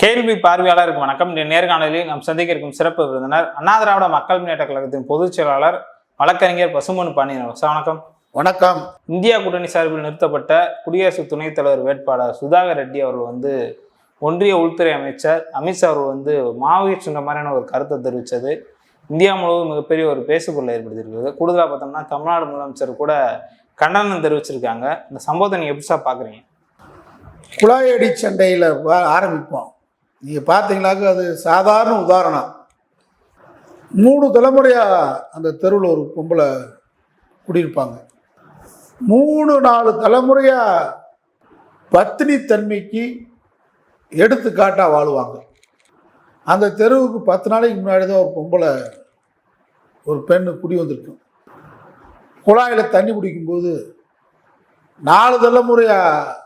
கேள்வி பார்வையாளருக்கு வணக்கம். இந்த நேர்காணலில் நாம் சந்திக்க இருக்கும் சிறப்பு விருந்தினர் அண்ணா திராவிட மக்கள் முன்னேற்ற கழகத்தின் பொதுச் செயலாளர் வழக்கறிஞர் பசுமன் பாண்டியன். சார் வணக்கம். வணக்கம். இந்தியா கூட்டணி சார்பில் நிறுத்தப்பட்ட குடியரசு துணைத் தலைவர் வேட்பாளர் சுதாகர் ரெட்டி அவர்கள் வந்து ஒன்றிய உள்துறை அமைச்சர் அமித்ஷா அவர்கள் வந்து மாவீர் சொன்ன மாதிரியான ஒரு கருத்தை தெரிவித்தது. இந்தியா முழுவதும் மிகப்பெரிய ஒரு பேசுபொருளை ஏற்படுத்தியிருக்கிறது. கூடுதலாக பார்த்தோம்னா தமிழ்நாடு முதலமைச்சர் கூட கண்டனம் தெரிவிச்சிருக்காங்க. இந்த சம்பவத்தை நீங்கள் எப்படி சார் பார்க்குறீங்க குழாயடி சண்டையில் ஆரம்பிப்போம். நீங்கள் பார்த்தீங்கன்னாக்க அது சாதாரண உதாரணம். மூணு தலைமுறையாக அந்த தெருவில் ஒரு பொம்பளை குடியிருப்பாங்க. மூணு நாலு தலைமுறையாக பத்தினி தன்மைக்கு எடுத்துக்காட்டாக வாழுவாங்க. அந்த தெருவுக்கு பத்து நாளைக்கு முன்னாடி தான் ஒரு பொம்பளை ஒரு பெண்ணு குடி வந்திருக்கும் குழாயில் தண்ணி பிடிக்கும்போது நாலு தலைமுறையாக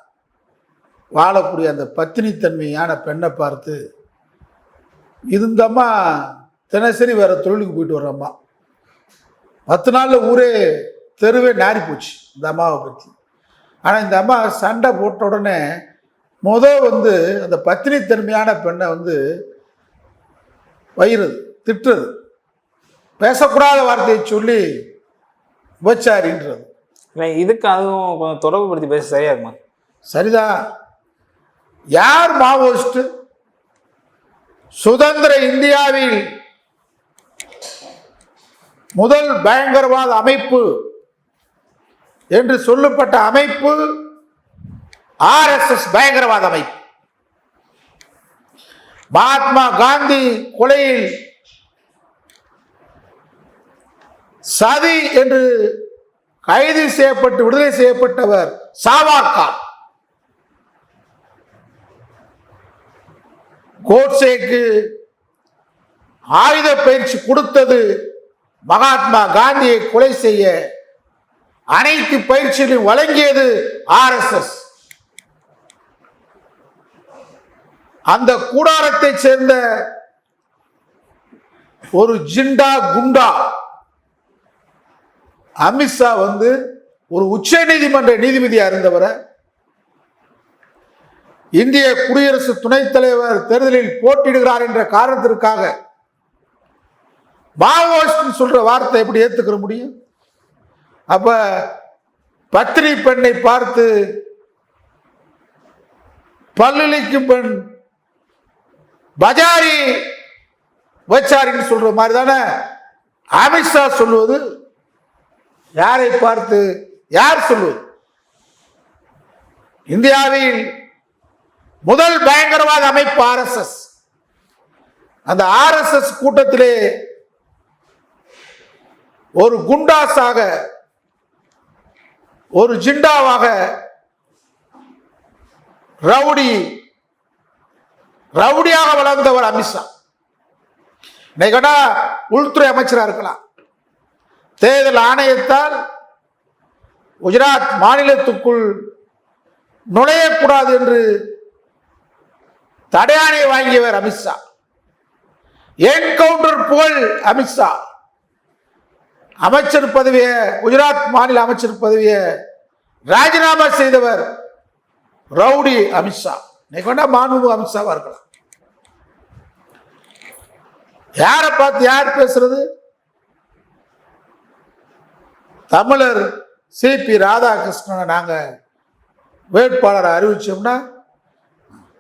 வாழக்கூடிய அந்த பத்தினித்தன்மையான பெண்ணை பார்த்து அம்மா தினசரி வேற தொழிலுக்கு போயிட்டு வர்ற அம்மா பத்து நாளில் ஊரே தெருவே நாரி போச்சு இந்த அம்மாவை பற்றி ஆனால் இந்த அம்மா சண்டை போட்ட உடனே முத வந்து அந்த பத்தினித்தன்மையான பெண்ணை வந்து வயிறது திட்டுறது. பேசக்கூடாத வார்த்தையை சொல்லி உபச்சாரின்றது. இதுக்கு அதுவும் கொஞ்சம் தொடர்புபடுத்தி பேச சரியா இருக்குமா சரிதான். யார் மாவோயிஸ்ட்? சுதந்திர இந்தியாவில் முதல் பயங்கரவாத அமைப்பு என்று சொல்லப்பட்ட அமைப்பு ஆர்எஸ்எஸ் பயங்கரவாத அமைப்பு. மகாத்மா காந்தி கொலையில் சதி என்று கைது செய்யப்பட்டு விடுதலை செய்யப்பட்டவர் சாவார்கார். கோட்சேக்கு ஆயுத பயிற்சி கொடுத்தது மகாத்மா காந்தியை கொலை செய்ய அனைத்து பயிற்சிகளையும் வழங்கியது ஆர்எஸ்எஸ் அந்த கூடாரத்தை சேர்ந்த ஒரு ஜிண்டா குண்டா அமித்ஷா வந்து ஒரு உச்ச நீதிமன்ற நீதிபதியா இருந்தவரை இந்திய குடியரசு துணைத் தலைவர் தேர்தலில் போட்டியிடுகிறார் என்ற காரணத்திற்காக மாவோயிஸ்ட் சொல்ற வார்த்தை எப்படி ஏத்துக்கிற முடியும்? அப்ப பத்தினி பெண்ணை பார்த்து பல்லிழிக்கும் பெண் பஜாரி வச்சாரின்னு சொல்ற மாதிரி தானே அமித்ஷா சொல்லுவது யாரை பார்த்து யார் சொல்லுவது? இந்தியாவில் முதல் பயங்கரவாத அமைப்பு ஆர்எஸ்எஸ் அந்த ஆர்எஸ்எஸ் கூட்டத்திலே ஒரு குண்டாஸாக ஒரு ஜிண்டாவாக ரவுடி ரவுடியாக வளர்ந்தவர் அமித்ஷா இன்னைக்கு உள்துறை அமைச்சராக இருக்கலாம். தேர்தல் ஆணையத்தால் குஜராத் மாநிலத்துக்குள் நுழையக்கூடாது என்று தடையாணை வாங்கியவர் அமித்ஷா என்கவுண்டர் புகழ் அமித்ஷா அமைச்சர் பதவியை குஜராத் மாநில அமைச்சர் பதவியை ராஜினாமா செய்தவர் ரவுடி அமித்ஷா இன்னைக்கு வேணா மாண்புமிகு அமித்ஷாவா இருக்கலாம். யாரை பார்த்து யார் பேசுறது? தமிழர் சிபி ராதாகிருஷ்ணனை நாங்கள் வேட்பாளரை அறிவிச்சோம்னா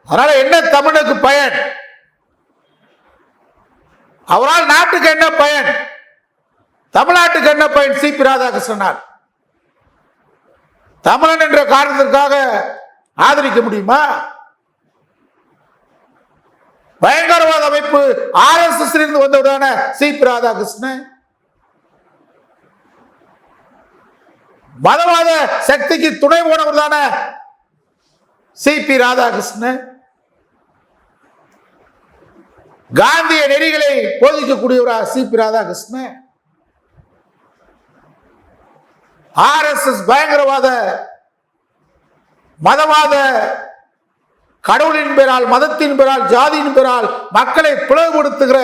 அதனால என்ன தமிழுக்கு பயன்? அவரால் நாட்டுக்கு என்ன பயன்? தமிழ்நாட்டுக்கு என்ன பயன்? சிபி ராதாகிருஷ்ணனால் தமிழன் என்ற காரணத்திற்காக ஆதரிக்க முடியுமா? பயங்கரவாத அமைப்பு ஆர் எஸ் எஸ் இருந்து வந்தவரான சிபி ராதாகிருஷ்ணன். மதவாத சக்திக்கு துணை போனவர் தானே சிபி ராதாகிருஷ்ணன். காந்திய நெறிகளை போதிக்கக்கூடியவரா CP Radhakrishnan. R S S பயங்கரவாத மதவாத கடவுளின் பெயரால் மதத்தின் பெயரால் ஜாதியின் பெயரால் மக்களை பிளவுபடுத்துகிற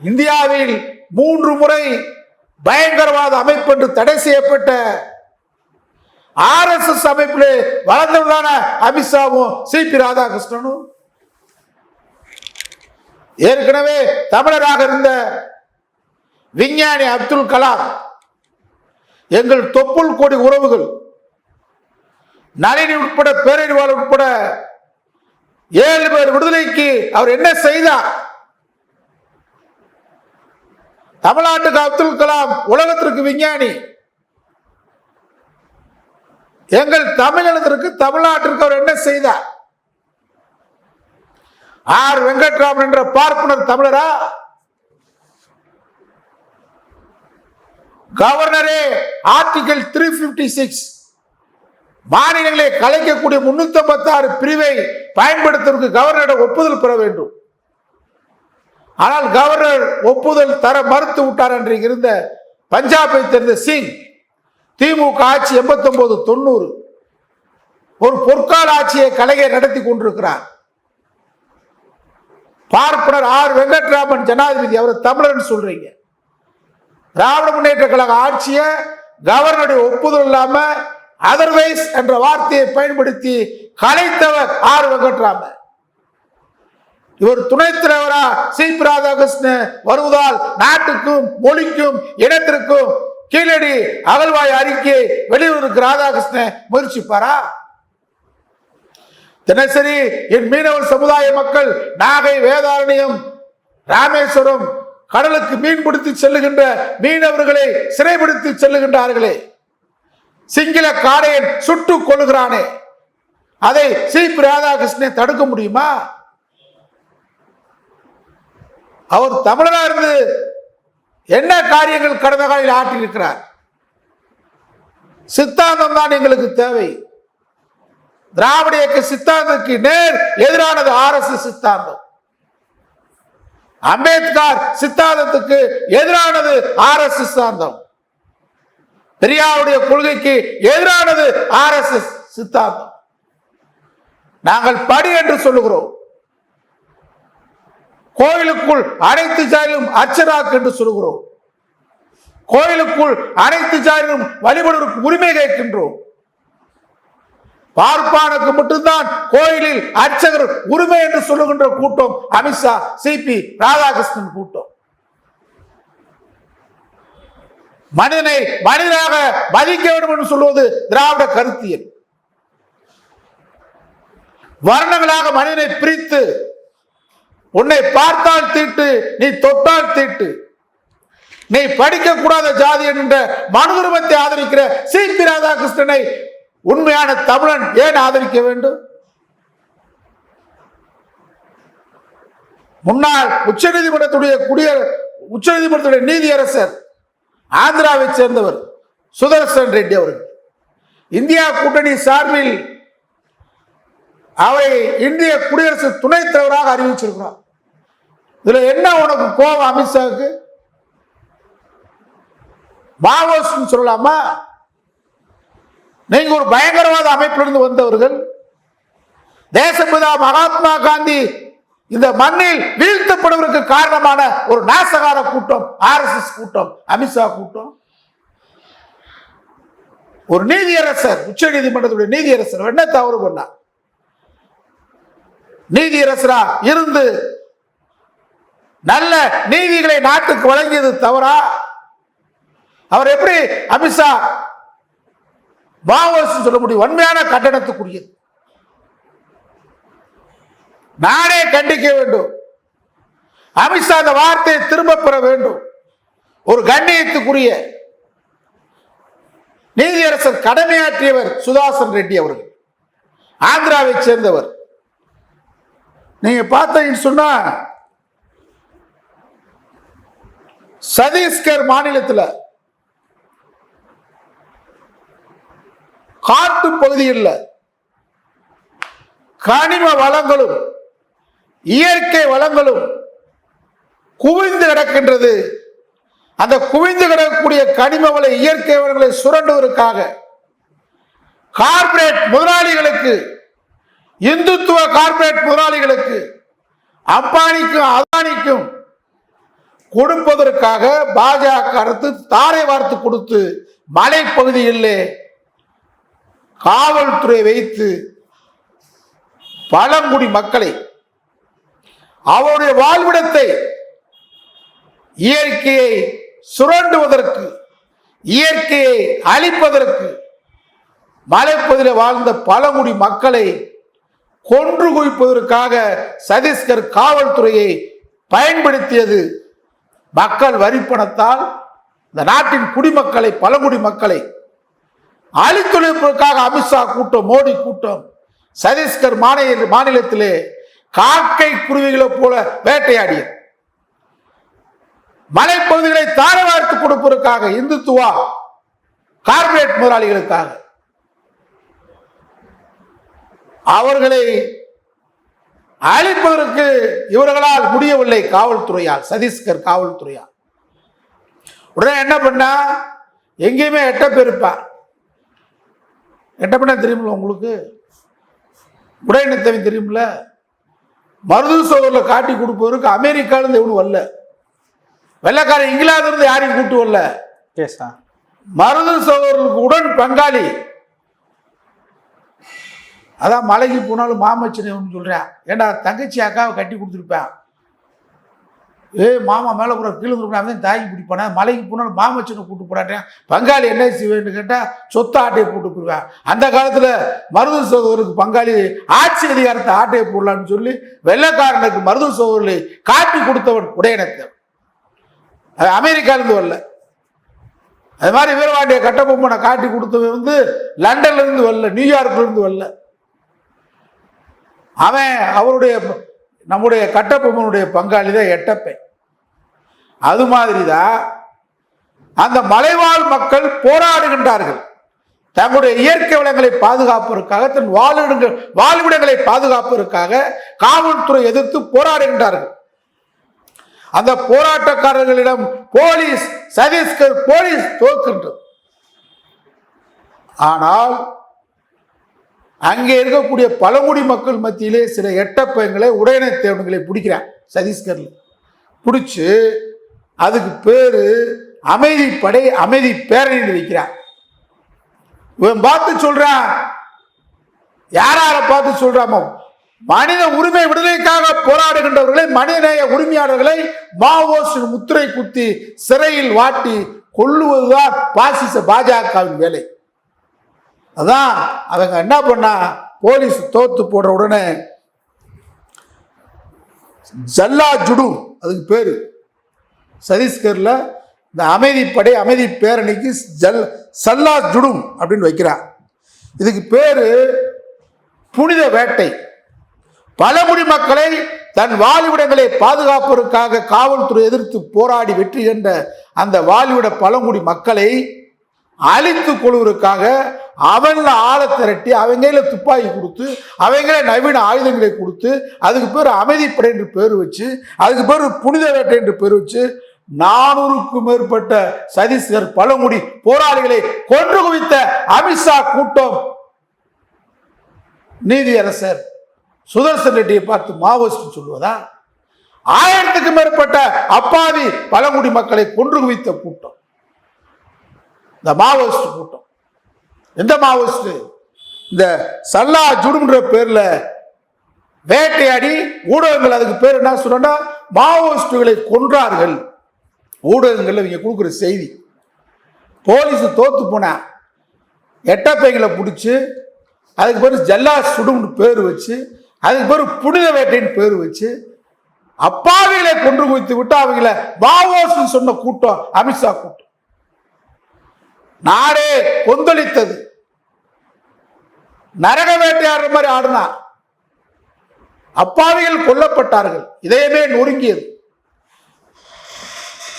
இந்தியாவில் மூன்று முறை பயங்கரவாத அமைப்பு என்று தடை செய்யப்பட்ட ஆர்எஸ்எஸ் அமைப்பிலே வளர்ந்தவர்களான அமித்ஷாவும் சிபி ராதாகிருஷ்ணனும் ஏற்கனவே தமிழராக இருந்த விஞ்ஞானி அப்துல் கலாம் எங்கள் தொப்புள் கொடி உறவுகள் நளினி உட்பட பேரறிவாளர் உட்பட ஏழு பேர் விடுதலைக்கு அவர் என்ன செய்தார்? தமிழ்நாட்டுக்கு அப்துல் கலாம் உலகத்திற்கு விஞ்ஞானி. எங்கள் தமிழினத்திற்கு தமிழ்நாட்டிற்கு அவர் என்ன செய்தார்? ஆர் வெங்கட்ராமன் என்ற பார்ப்பனர் தமிழரா? கவர்னரே ஆர்டிகல் த்ரீ பிப்டி சிக்ஸ் மாநிலங்களை கலைக்கக்கூடிய முன்னூத்தி ஐம்பத்தி ஆறு பிரிவை பயன்படுத்துவதற்கு கவர்னரிடம் ஒப்புதல் பெற வேண்டும். ஆனால் கவர்னர் ஒப்புதல் தர மறுத்து விட்டார் என்று இருந்த பஞ்சாபை தெரிந்த சிங் திமுக ஆட்சி எண்பத்தி ஒன்பது தொண்ணூறு ஒரு பொற்கால ஆட்சியை கலைஞர் நடத்தி கொண்டிருக்கிறார். பார்ப்பனர் ஆர் வெங்கட்ராமன் ஜனாதிபதி அவர் தமிழர்னு சொல்றீங்க. திராவிட முன்னேற்ற கழக ஆட்சியை கவர்னருடைய ஒப்புதல் இல்லாம அதர்வைஸ் என்ற வார்த்தையை பயன்படுத்தி கலைத்தவர் ஆர் வெங்கட்ராமன். இவர் துணைத் தலைவரா சிபி ராதாகிருஷ்ணன் வருவதால் நாட்டுக்கும் மொழிக்கும் இனத்திற்கும் கீழடி அகழ்வாய் அறிக்கையை வெளியூருக்கு ராதாகிருஷ்ணன் முயற்சிப்பாரா? தினசரி என் மீனவர் சமுதாய மக்கள் நாகை வேதாரண்யம் ராமேஸ்வரம் கடலுக்கு மீன் பிடித்து செல்லுகின்ற மீனவர்களை சிறைபிடித்து செல்லுகின்றார்களே. சிங்கள காடையன் சுட்டுக் கொள்ளுகிறானே அதை சி. ராதாகிருஷ்ணன் தடுக்க முடியுமா? அவர் தமிழரா இருந்து என்ன காரியங்கள் கடந்த காலையில் ஆற்றியிருக்கிறார்? சித்தாந்தம் தான் எங்களுக்கு தேவை. திராவிட இயக்க சித்தாந்தத்துக்கு நேர் எதிரானது ஆர்எஸ்எஸ் சித்தாந்தம். அம்பேத்கர் சித்தாந்தத்துக்கு எதிரானது ஆர்எஸ் சித்தாந்தம். பெரியாருடைய கொள்கைக்கு எதிரானது ஆர்எஸ்எஸ் சித்தாந்தம். நாங்கள் படி என்று சொல்லுகிறோம். கோயிலுக்குள் அனைத்து ஜாதியிலும் அர்ச்சனாக்கு என்று சொல்லுகிறோம். கோயிலுக்குள் அனைத்து ஜாதியிலும் வழிபடுவதற்கு உரிமை கேட்கின்றோம். பார்ப்பானுக்கு மட்டும்தான் கோயிலில் அர்ச்சகர் உரிமை என்று சொல்லுகின்ற கூட்டம் அமித்ஷா சிபி ராதாகிருஷ்ணன் கூட்டம். மனிதனை மனிதனாக மதிக்க வேண்டும் என்று சொல்வது திராவிட கருத்தியல். வர்ணங்களாக மனிதனை பிரித்து உன்னை பார்த்தால் தீட்டு நீ தொட்டால் தீட்டு. நீ படிக்க கூடாத ஜாதி மனு மனுதுருவத்தை ஆதரிக்கிற சிபி ராதாகிருஷ்ணனை உண்மையான தமிழன் ஏன் ஆதரிக்க வேண்டும்? முன்னாள் உச்சநீதிமன்றத்துடைய குடிய உச்சநீதிமன்றத்துடைய நீதியரசர் ஆந்திராவை சேர்ந்தவர் சுதர்சன் ரெட்டி அவர்கள். இந்தியா கூட்டணி சார்பில் அவரை இந்திய குடியரசு துணைத் தலைவராக அறிவிச்சிருக்கிறார். இதுல என்ன உனக்கு கோபம் அமித்ஷாவுக்கு? மாவோஸ்ட் சொல்லலாமா? நீங்க ஒரு பயங்கரவாத அமைப்பிலிருந்து வந்தவர்கள் தேசபிதா மகாத்மா காந்தி இந்த மண்ணில் வீழ்த்தப்படுவதற்கு காரணமான ஒரு நாசகார கூட்டம் ஆர்எஸ்எஸ் கூட்டம் அமித்ஷா கூட்டம். ஒரு நீதியரசர் உச்ச நீதிமன்றத்துடைய நீதியரசர் என்ன தவறு பண்ணா நீதியரசரா இருந்து நல்ல நீதிகளை நாட்டுக்கு வழங்கியது தவறா? அவர் எப்படி அமித்ஷா மாவோயிஸ்ட் சொல்ல முடியும். உண்மையான கட்டணத்துக்குரியது நானே கண்டிக்க வேண்டும். அமித்ஷா அந்த வார்த்தையை திரும்ப பெற வேண்டும். ஒரு கண்ணியத்துக்குரிய நீதியரசர் கடமையாற்றியவர் சுதாசன் ரெட்டி அவர்கள். ஆந்திராவை சேர்ந்தவர். நீங்க பார்த்தீங்கன்னு சொன்னா சத்தீஸ்கர் மாநிலத்தில் காட்டு பகுதியில் கனிம வளங்களும் இயற்கை வளங்களும் குவிந்து கிடக்கின்றது. அந்த குவிந்து கிடக்கக்கூடிய கனிம வள இயற்கை வளங்களை சுரண்டுவதற்காக கார்பரேட் முதலாளிகளுக்கு இந்துத்துவ கார்பரேட் முதலாளிகளுக்கு அம்பானிக்கும் அதானிக்கும் கொடுப்பதற்காக பாஜக அரசு தாரை வார்த்து கொடுத்து மலைப்பகுதியிலே காவல்துறை வைத்து பழங்குடி மக்களை அவருடைய வாழ்விடத்தை இயற்கையை சுரண்டுவதற்கு இயற்கையை அழிப்பதற்கு மலைப்பகுதியில் வாழ்ந்த பழங்குடி மக்களை கொன்று குவிப்பதற்காக சத்தீஸ்கர் காவல்துறையை பயன்படுத்தியது மக்கள் வரிப்பணத்தால் இந்த நாட்டின் குடிமக்களை பழங்குடி மக்களை அழித்துழைப்புக்காக அமித்ஷா கூட்டம் மோடி கூட்டம் சத்தீஸ்கர் மாநில மாநிலத்திலே காக்கை குருவிகளைப் போல வேட்டையாடிய மலைப்பகுதிகளை தாரவார்த்து கொடுப்பதற்காக இந்துத்துவா கார்ப்பரேட் முதலாளிகளுக்காக. அவர்களை அழிப்பதற்கு இவர்களால் முடியவில்லை காவல்துறையால் சதீஸ்கர் காவல்துறையால். உடனே என்ன பண்ணா எங்கேயுமே எட்ட பெருப்பான் எட்ட பண்ண தெரியுமில்ல உங்களுக்கு? உடையினத்தவன் தெரியுமில்ல? மருது சோதரில் காட்டி கொடுப்பதற்கு அமெரிக்காவிலிருந்து எவனும் வரல. வெள்ளக்காரன் இங்கிலாந்திலிருந்து யாரையும் கூட்டு வரல. கேஸா மருது சகோதரர்களுக்கு உடன் பங்காளி அதான் மலைக்கு போனாலும் மாமச்சனை ஒன்று சொல்கிறேன் ஏண்டா தங்கச்சி அக்காவை கட்டி கொடுத்துருப்பேன். ஏய் மாமா மேலே போகிற கீழே இருப்பேன் அவன் தாக்கி பிடிப்பானே. மலைக்கு போனாலும் மாமச்சனை கூட்டு போடாட்டேன். பங்காளி என்ன செய்வேன்னு கேட்டால் சொத்த ஆட்டையை போட்டு போடுவேன். அந்த காலத்தில் மருது சோதருக்கு பங்காளி ஆட்சி அதிகாரத்தை ஆட்டையை போடலான்னு சொல்லி வெள்ளக்காரனுக்கு மருது சகோதரர்களை காட்டி கொடுத்தவன் உடையனத்தை அது அமெரிக்காவிலேருந்து வரல. அது மாதிரி வீரவாண்டிய கட்டபொம்மனை காட்டி கொடுத்தவன் வந்து லண்டன்லேருந்து வரல நியூயார்க்லேருந்து வரல. அவன் அவருடைய நம்முடைய கட்டபொம்மனுடைய பங்காளி தான் எட்டப்பை அது மாதிரி தான் அந்த மலைவாழ் மக்கள் போராடுகின்றார்கள். தங்களுடைய இயற்கை வளங்களை பாதுகாப்பதற்காக தன் வாழ்விடங்கள் வாழ்விடங்களை பாதுகாப்பதற்காக காவல்துறை எதிர்த்து போராடுகின்றார்கள். அந்த போராட்டக்காரர்களிடம் போலீஸ் சதீஸ்கர் போலீஸ் தோற்கின்றது. ஆனால் அங்கே இருக்கக்கூடிய பழங்குடி மக்கள் மத்தியிலே சில எட்டப்பயங்களை உடையணை தேவன்களை பிடிக்கிறான் சதீஸ்கர் பிடிச்சு அதுக்கு பேரு அமைதிப்படை அமைதி பேரணின்னு வைக்கிறான் இவன் பார்த்து சொல்றான். யாரார பார்த்து சொல்றாமோ மனித உரிமை விடுதலைக்காக போராடுகின்றவர்களை மனிதநேய உரிமையாளர்களை மாவோசின் முத்திரை குத்தி சிறையில் வாட்டி கொல்லுவதுதான் பாசிச பாஜகவின் வேலை. அதான் அவங்க என்ன பண்ணா போலீஸ் தோத்து போடுற உடனே ஜல்லா ஜுடு அதுக்கு பேரு. சத்தீஸ்கரில் இந்த அமைதிப்படை அமைதி பேரணிக்கு ஜல் சல்லா ஜுடும் அப்படின்னு வைக்கிறார். இதுக்கு பேர் புனித வேட்டை. பழங்குடி மக்களை தன் வாழ்விடங்களை பாதுகாப்பதற்காக காவல்துறை எதிர்த்து போராடி வெற்றி கண்ட அந்த வாழ்விட பழங்குடி மக்களை அழித்து கொள்வதற்காக அவங்கள ஆளை திரட்டி அவங்கள துப்பாக்கி கொடுத்து அவங்கள நவீன ஆயுதங்களை கொடுத்து அதுக்கு பேர் அமைதிப்படை என்று பேர் வச்சு அதுக்கு பேர் புனித வேட்டை என்று பேர் வச்சு நானூறுக்கும் மேற்பட்ட சதீஸ்கர் பழங்குடி போராளிகளை கொன்று குவித்த அமித்ஷா கூட்டம். நீதியரசர் சுதர்சன் ரெட்டியை பார்த்து மாவோயிஸ்ட் சொல்வதா ஆயிரத்துக்கும் மேற்பட்ட அப்பாவி பழங்குடி மக்களை கொன்று குவித்த கூட்டம். இந்த மாவோயிஸ்ட் கூட்டம். எந்த மாவோயிஸ்ட்? இந்த சல்லா ஜுடுன்ற பேர்ல வேட்டையாடி ஊடகங்கள் அதுக்கு பேர் என்ன சொல்றா மாவோயிஸ்டுகளை கொன்றார்கள். ஊடகங்கள்ல இவங்க கொடுக்குற செய்தி. போலீஸ் தோத்து போனா எட்டப்பைகளை பிடிச்சி அதுக்கு பேர் ஜல்லா சுடும்னு பேர் வச்சு அதுக்கு பேர் புனித வேட்டைன்னு பேர் வச்சு அப்பாவிகளை கொன்று குவித்து விட்டு அவங்கள மாவோஸ் சொன்ன கூட்டம் அமித்ஷா கூட்டம். நாடே கொந்தளித்தது. நரக வேட்டையாடுற மாதிரி ஆடினா அப்பாவிகள் கொல்லப்பட்டார்கள். இதயமே நொறுங்கியது.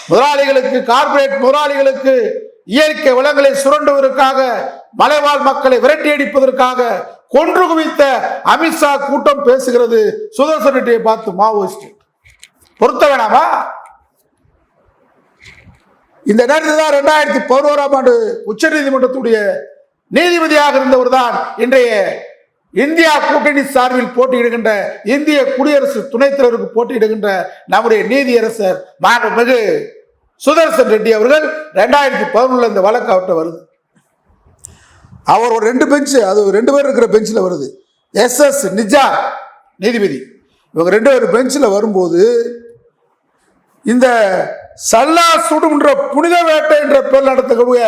முதலாளிகளுக்கு கார்ப்பரேட் முதலாளிகளுக்கு இயற்கை வளங்களை சுரண்டுவதற்காக மலைவாழ் மக்களை விரட்டி அடிப்பதற்காக கொன்று குவித்த அமித்ஷா கூட்டம் பேசுகிறது. சுதர்சன் ரெட்டியை பார்த்து மாவோயிஸ்ட் பொருத்த வேணாமா? இந்த நேரத்தில் தான் ரெண்டாயிரத்தி பதினோராம் ஆண்டு உச்சநீதிமன்றத்துடைய நீதிபதியாக இருந்தவர் தான் இன்றைய இந்தியா கூட்டணி சார்பில் போட்டியிடுகின்ற இந்திய குடியரசு துணைத் தலைவருக்கு போட்டியிடுகின்ற நம்முடைய நீதியரசர் மாண்புமிகு சுதர்சன் ரெட்டி அவர்கள் ரெண்டாயிரத்தி பதினொன்றுல இந்த வழக்கு அவர்கிட்ட வருது. அவர் ஒரு ரெண்டு பெஞ்சு அது ரெண்டு பேர் இருக்கிற பெஞ்சில் வருது. எஸ் எஸ் நிஜா நீதிபதி. இவங்க ரெண்டு பேர் பெஞ்சில் வரும்போது இந்த சல்லா சுடுன்ற புனித வேட்டை என்ற பேர் நடத்தக்கூடிய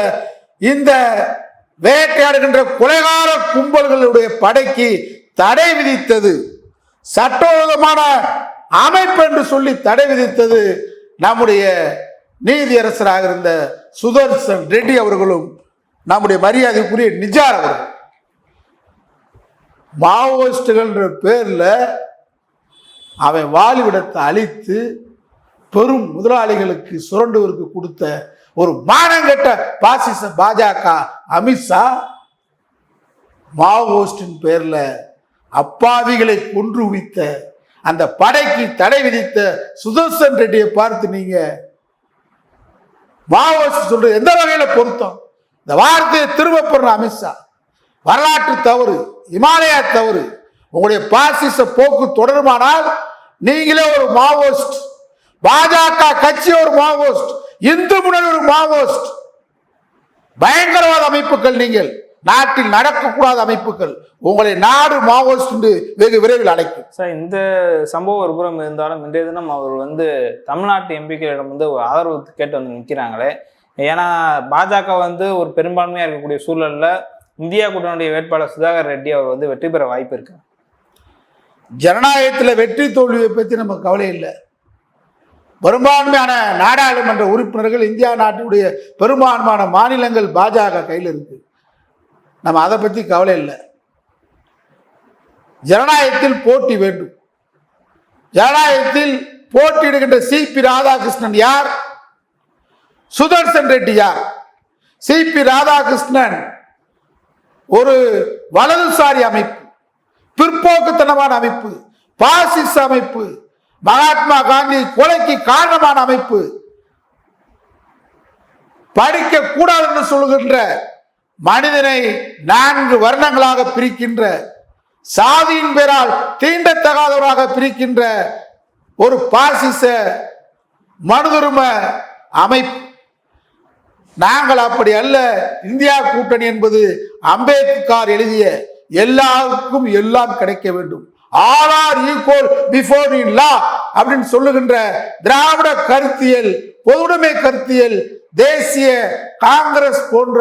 இந்த வேட்டையாடுகின்ற கொலைகார கும்பல்களுடைய படைக்கு தடை விதித்தது. சட்டவிரோதமான அமைப்பு என்று சொல்லி தடை விதித்தது. நம்முடைய நீதியரசராக இருந்த சுதர்சன் ரெட்டி அவர்களும் நம்முடைய மரியாதைக்குரிய நிஜார் அவர்கள். மாவோயிஸ்டுகள்ன்ற பேரில் அவன் வாலிவிடத்தை அழித்து பெரும் முதலாளிகளுக்கு சுரண்டுவருக்கு கொடுத்த ஒரு மானங்கெட்ட பாசிச பாஜக அமித்ஷா மாவோஸ்டின் பேர்ல அப்பாவிகளை கொன்று குவித்த அந்த படைக்கு தடை விதித்த சுதர்சன் ரெட்டியை பார்த்து நீங்க மாவோஸ்ட் சொல்றது எந்த வகையில பொருத்தம்? இந்த வார்த்தையை திரும்ப போடுற அமித்ஷா வரலாற்று தவறு இமாலயா தவறு. உங்களுடைய பாசிச போக்கு தொடருமானால் நீங்களே ஒரு மாவோஸ்ட் பாஜக கட்சி ஒரு மாவோஸ்ட் இந்து முன்னணி ஒரு மாவோயிஸ்ட் பயங்கரவாத அமைப்புகள் நீங்கள். நாட்டில் நடக்கக்கூடாத அமைப்புகள். உங்களை நாடு மாவோயிஸ்ட் என்று வெகு விரைவில் அழைக்கும். சார் இந்த சம்பவம் ஒரு புறம் இருந்தாலும் இன்றைய தினம் அவர் வந்து தமிழ்நாட்டு எம்பிக்களிடம் வந்து ஒரு ஆதரவு கேட்டு வந்து நிற்கிறாங்களே ஏன்னா பாஜக வந்து ஒரு பெரும்பான்மையாக இருக்கக்கூடிய சூழல்ல இந்தியா கூட்டணியுடைய வேட்பாளர் சுதாகர் ரெட்டி அவர் வந்து வெற்றி பெற வாய்ப்பு இருக்கு. ஜனநாயகத்தில் வெற்றி தோல்வியை பற்றி நமக்கு கவலை இல்லை. பெரும்பான்மையான நாடாளுமன்ற உறுப்பினர்கள் இந்தியா நாட்டினுடைய பெரும்பான்மையான மாநிலங்கள் பாஜக கையில் இருக்கு. நம்ம அதை பற்றி கவலை இல்லை. ஜனநாயகத்தில் போட்டி வேண்டும். ஜனநாயகத்தில் போட்டியிடுகின்ற சிபி ராதாகிருஷ்ணன் யார்? சுதர்சன் ரெட்டி யார்? சிபி ராதாகிருஷ்ணன் ஒரு வலதுசாரி அமைப்பு பிற்போக்குத்தனமான அமைப்பு பாசிச அமைப்பு மகாத்மா காந்தி கொலைக்கு காரணமான அமைப்பு. படிக்க கூடாது என்று சொல்கின்ற மனிதனை நான்கு வருடங்களாக பிரிக்கின்ற சாதியின் பெயரால் தீண்டத்தகாதவராக பிரிக்கின்ற ஒரு பாசிச மனுதுரும அமைப்பு. நாங்கள் அப்படி அல்ல இந்தியா கூட்டணி என்பது அம்பேத்கர் எழுதிய எல்லாருக்கும் எல்லாம் கிடைக்க வேண்டும். All are equal before in law அப்படின்னு சொல்லுகின்ற திராவிட கருத்தியல் பொதுவுடைமை கருத்தியல் தேசிய காங்கிரஸ் போன்ற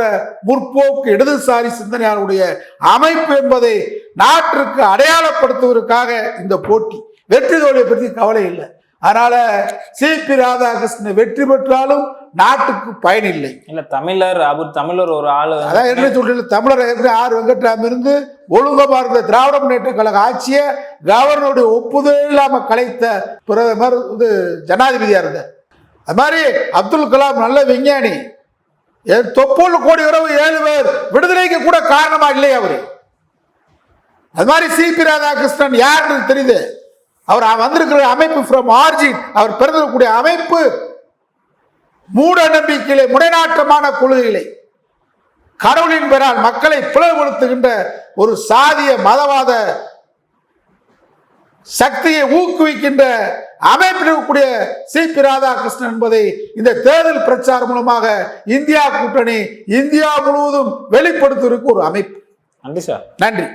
முற்போக்கு இடதுசாரி சிந்தனையாளருடைய அமைப்பு என்பதை நாட்டிற்கு அடையாளப்படுத்துவதற்காக இந்த போட்டி. வெற்றி தோல்வியை பற்றி கவலை இல்லை. அதனால சிபி ராதாகிருஷ்ணன் வெற்றி பெற்றாலும் நாட்டுக்கு பயனில்லை. இல்ல தமிழர் அவர் தமிழர் ஒரு ஆளு. வந்து- அதான் என்ன சொல்றது? தமிழர் ஆர் வெங்கட்ராம் இருந்து ஒழுங்கமா இருந்த திராவிட முன்னேற்ற கழக ஆட்சியை கவர்னருடைய ஒப்புதல் இல்லாம கலைத்த பிரதமர் இது ஜனாதிபதியா இருந்தார். அது மாதிரி அப்துல் கலாம் நல்ல விஞ்ஞானி. ஏ- தொப்பூல் கோடி உறவு ஏழு பேர் விடுதலைக்கு கூட காரணமா இல்லையா அவரு. அது மாதிரி சிபி ராதாகிருஷ்ணன் யாருன்னு தெரியுது? அவர் வந்திருக்கிற அமைப்பு ஃப்ரம் ஆர்ஜின் அவர் பிறந்திருக்கக்கூடிய அமைப்பு மூட நம்பிக்கையிலே முடைநாட்டமான கொள்கைகளை கடவுளின் பெயரால் மக்களை பிளவுபடுத்துகின்ற ஒரு சாதிய மதவாத சக்தியை ஊக்குவிக்கின்ற அமைப்பில் இருக்கக்கூடிய சிபி ராதாகிருஷ்ணன் என்பதை இந்த தேர்தல் பிரச்சாரம் மூலமாக இந்தியா கூட்டணி இந்தியா முழுவதும் வெளிப்படுத்துவதற்கு ஒரு அமைப்பு. நன்றி சார். நன்றி.